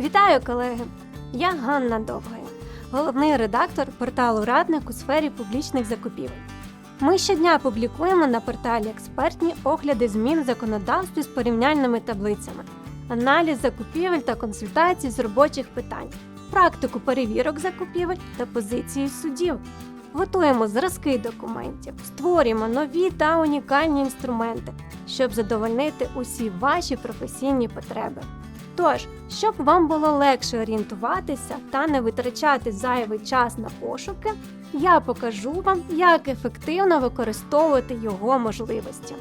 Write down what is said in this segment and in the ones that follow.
Вітаю, колеги! Я Ганна Довгая, головний редактор порталу Радник у сфері публічних закупівель. Ми щодня публікуємо на порталі експертні огляди змін в законодавстві з порівняльними таблицями, аналіз закупівель та консультації з робочих питань, практику перевірок закупівель та позиції судів. Готуємо зразки документів, створюємо нові та унікальні інструменти, щоб задовольнити усі ваші професійні потреби. Тож, щоб вам було легше орієнтуватися та не витрачати зайвий час на пошуки, я покажу вам, як ефективно використовувати його можливості.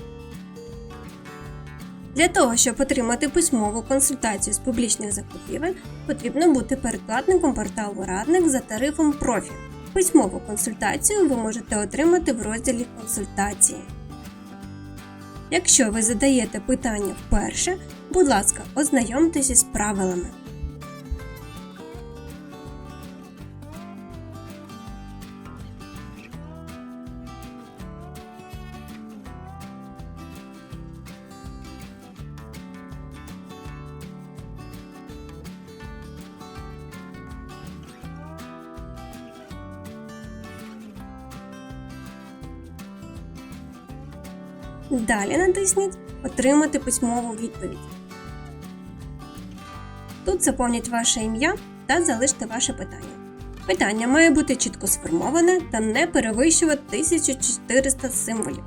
Для того, щоб отримати письмову консультацію з публічних закупівель, потрібно бути передплатником порталу Радник за тарифом Профі. Письмову консультацію ви можете отримати в розділі Консультації. Якщо ви задаєте питання вперше, будь ласка, ознайомтеся з правилами. Далі натисніть Отримати письмову відповідь. Тут заповніть ваше ім'я та залиште ваше питання. Питання має бути чітко сформоване та не перевищувати 1400 символів.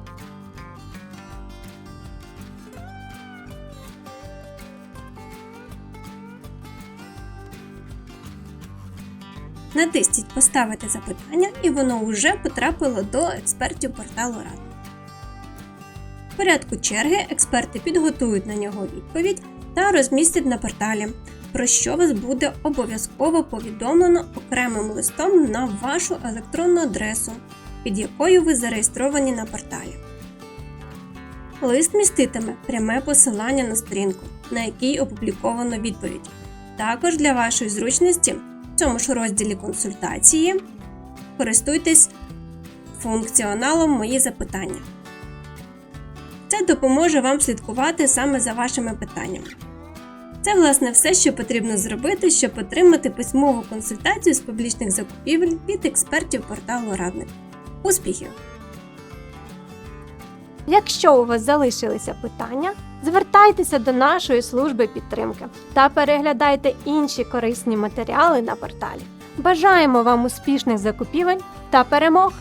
Натисніть Поставити запитання і воно вже потрапило до експертів порталу Рада. В порядку черги експерти підготують на нього відповідь та розмістять на порталі, про що вас буде обов'язково повідомлено окремим листом на вашу електронну адресу, під якою ви зареєстровані на порталі. Лист міститиме пряме посилання на сторінку, на якій опубліковано відповідь. Також для вашої зручності в цьому ж розділі консультації користуйтесь функціоналом Мої запитання. Це допоможе вам слідкувати саме за вашими питаннями. Це, власне, все, що потрібно зробити, щоб отримати письмову консультацію з публічних закупівель від експертів порталу Радник. Успіхів! Якщо у вас залишилися питання, звертайтеся до нашої служби підтримки та переглядайте інші корисні матеріали на порталі. Бажаємо вам успішних закупівель та перемог!